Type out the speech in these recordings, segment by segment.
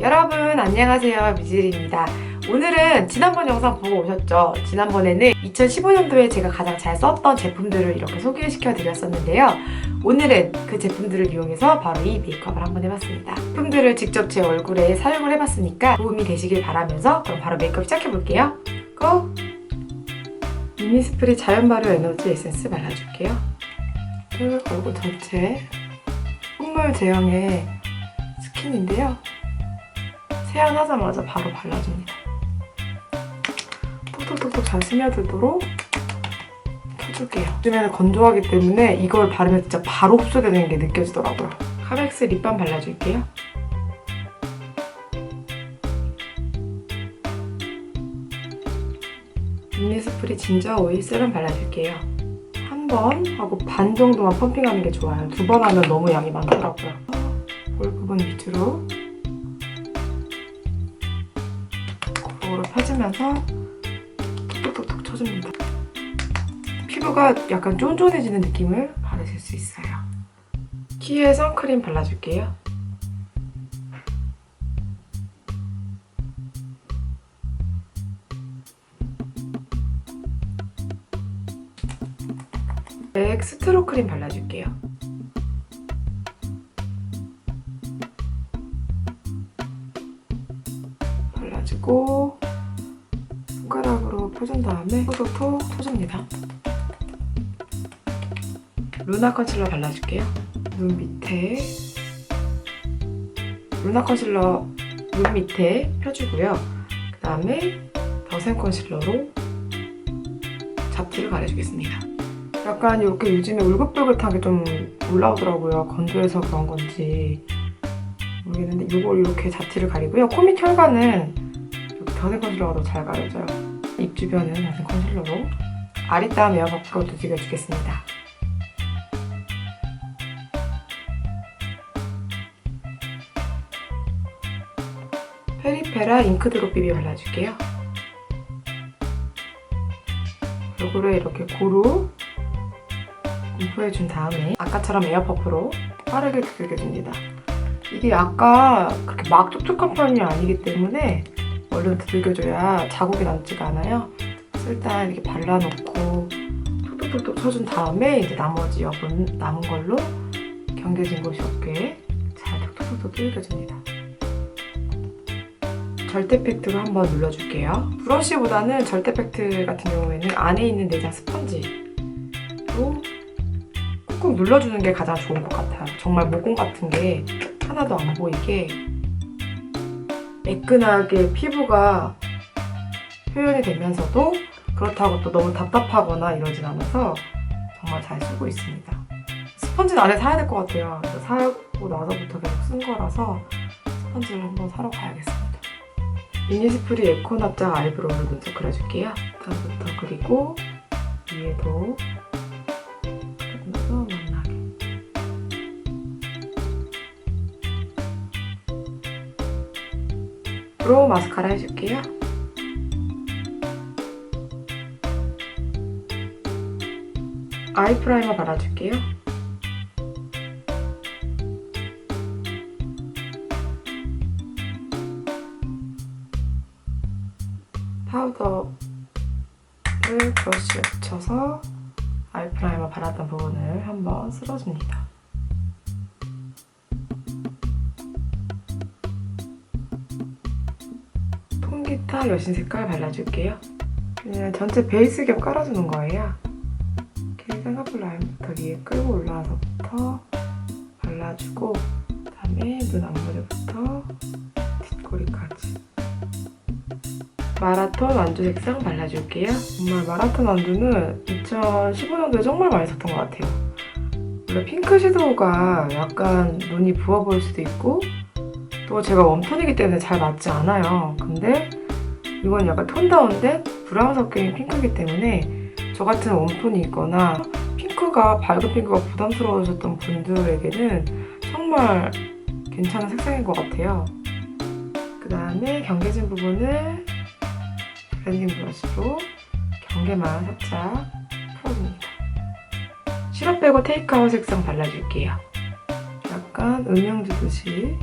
여러분 안녕하세요. 미질입니다. 오늘은 지난번 영상 보고 오셨죠? 지난번에는 2015년도에 제가 가장 잘 썼던 제품들을 이렇게 소개시켜 드렸었는데요. 오늘은 그 제품들을 이용해서 바로 이 메이크업을 한번 해봤습니다. 제품들을 직접 제 얼굴에 사용을 해봤으니까 도움이 되시길 바라면서 그럼 바로 메이크업 시작해 볼게요. 고! 미니스프리 자연 발효 에너지 에센스 발라줄게요. 그 얼굴 전체 콧물 제형의 스킨인데요 세안하자마자 바로 발라줍니다. 톡톡톡톡 잘 스며들도록 켜줄게요. 요즘에는 건조하기 때문에 이걸 바르면 진짜 바로 흡수되는 게 느껴지더라고요. 카렉스 립밤 발라줄게요. 인니스프리 진저 오일 세럼 발라줄게요. 한 번 하고 반 정도만 펌핑하는 게 좋아요. 두 번 하면 너무 양이 많더라고요. 볼 부분 위주로 거울을 펴주면서 톡톡톡톡 쳐줍니다. 피부가 약간 쫀쫀해지는 느낌을 받으실 수 있어요. 키에 선크림 발라줄게요. 맥 스트로 크림 발라줄게요. 발라주고 손가락으로 펴준 다음에 톡톡톡 쳐줍니다. 루나 컨실러 발라줄게요. 눈 밑에 루나 컨실러 눈 밑에 펴주고요. 그 다음에 더샘 컨실러로 잡티를 가려주겠습니다. 약간 이렇게 요즘에 울긋불긋하게 좀 올라오더라고요. 건조해서 그런 건지 모르겠는데 이걸 이렇게 잡티를 가리고요. 코 밑 혈관은 더샘 컨실러가 더 잘 가려져요. 입 주변은 더샘 컨실러로 아리따운 에어버프로 두들겨 주겠습니다. 페리페라 잉크 드롭 비비 발라줄게요. 얼굴에 이렇게 고루 공포해준 다음에 아까처럼 에어퍼프로 빠르게 두들겨줍니다. 이게 아까 그렇게 막 촉촉한 편이 아니기 때문에 얼른 두들겨줘야 자국이 남지가 않아요. 일단 이렇게 발라놓고 톡톡톡톡 쳐준 다음에 이제 나머지 여분 남은 걸로 경계진 곳이 없게 잘 톡톡톡톡 두들겨줍니다. 절대 팩트로 한번 눌러줄게요. 브러쉬보다는 절대 팩트 같은 경우에는 안에 있는 내장 스펀지로 꾹꾹 눌러주는 게 가장 좋은 것 같아요. 정말 모공 같은 게 하나도 안 보이게 매끈하게 피부가 표현이 되면서도 그렇다고 또 너무 답답하거나 이러진 않아서 정말 잘 쓰고 있습니다. 스펀지는 안에 사야 될 것 같아요. 사고 나서부터 계속 쓴 거라서 스펀지를 한번 사러 가야겠습니다. 미니스프리 에코 납작 아이브로우를 먼저 그려줄게요. 다음부터 그리고 위에도 브로우 마스카라 해줄게요. 아이 프라이머 발라줄게요. 파우더를 브러쉬에 묻혀서 아이 프라이머 발랐던 부분을 한번 쓸어줍니다. 통기타 여신 색깔 발라줄게요. 그냥 전체 베이스 겸 깔아주는 거예요. 이렇게 쌍꺼풀 라인부터 위에 끌고 올라와서부터 발라주고 그다음에 눈 앞머리부터 뒷꼬리까지 마라톤 완두 색상 발라줄게요. 정말 마라톤 완두는 2015년도에 정말 많이 썼던 것 같아요. 원래 핑크 섀도우가 약간 눈이 부어 보일 수도 있고 또 제가 웜톤이기 때문에 잘 맞지 않아요. 근데 이건 약간 톤 다운된 브라운 섞인 핑크이기 때문에 저 같은 웜톤이 있거나 핑크가 밝은 핑크가 부담스러우셨던 분들에게는 정말 괜찮은 색상인 것 같아요. 그 다음에 경계진 부분을 블렌딩 브러쉬로 경계만 살짝 풀어줍니다. 시럽 빼고 테이크아웃 색상 발라줄게요. 약간 음영 주듯이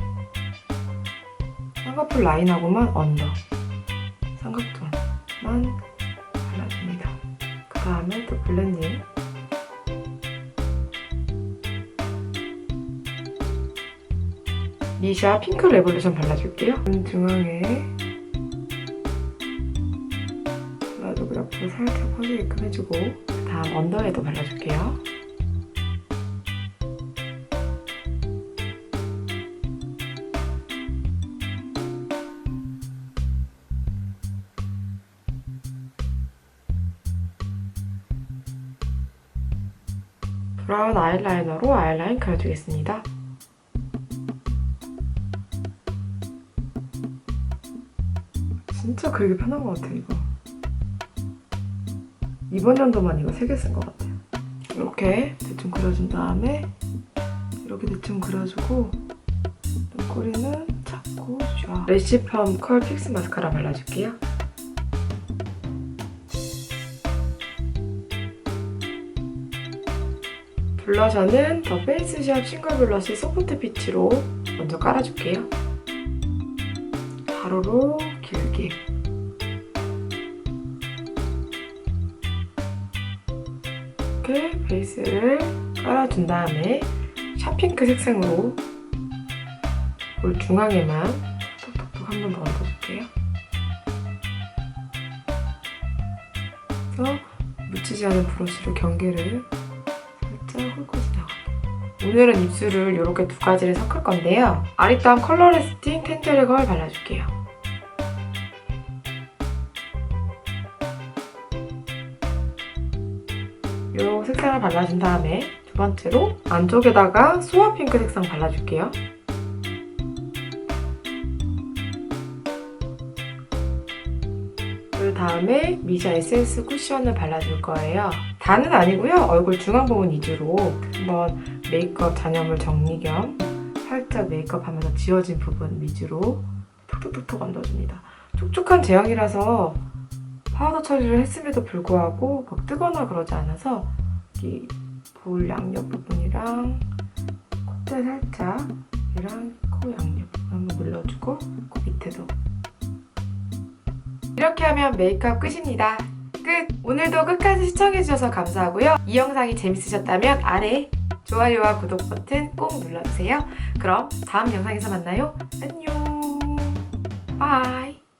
쌍꺼풀 라인하고만 언더, 삼각존만 발라줍니다. 그 다음에 또 블렌딩. 미샤 핑크 레볼루션 발라줄게요. 눈 중앙에 나도 옆으로 살짝 퍼지게끔 해주고 그 다음 언더에도 발라줄게요. 브라운 아이라이너로 아이라인 그려주겠습니다. 진짜 그리기 편한 것 같아 이거. 이번 연도만 이거 3개 쓴 것 같아요. 이렇게 대충 그려준 다음에 이렇게 대충 그려주고 눈꼬리는 잡고 쫙 레시펌 컬 픽스 마스카라 발라줄게요. 블러셔는 더 페이스샵 싱글 블러시 소프트 피치로 먼저 깔아줄게요. 가로로 길게 이렇게 베이스를 깔아준 다음에 샤핑크 색상으로 볼 중앙에만 톡톡톡 한 번 더 얹어줄게요. 그래서 묻히지 않은 브러쉬로 경계를 살짝 훑고 지나가게. 오늘은 입술을 이렇게 두 가지를 섞을 건데요. 아리따움 컬러 레스팅 걸 발라줄게요. 이 색상을 발라준 다음에 두 번째로 안쪽에다가 소아 핑크 색상 발라줄게요. 그 다음에 미샤 에센스 쿠션을 발라줄 거예요. 다는 아니고요. 얼굴 중앙 부분 위주로 한번 메이크업 잔여물 정리 겸 살짝 메이크업 하면서 지워진 부분 위주로 톡톡톡톡 얹어줍니다. 촉촉한 제형이라서 파우더 처리를 했음에도 불구하고 막 뜨거나 그러지 않아서 이 볼 양옆 부분이랑 콧대 살짝 이랑 코 양옆 부분 한번 눌러주고 코 밑에도 이렇게 하면 메이크업 끝입니다. 끝! 오늘도 끝까지 시청해주셔서 감사하고요. 이 영상이 재밌으셨다면 아래 좋아요와 구독 버튼 꼭 눌러주세요. 그럼 다음 영상에서 만나요. 안녕! 바이!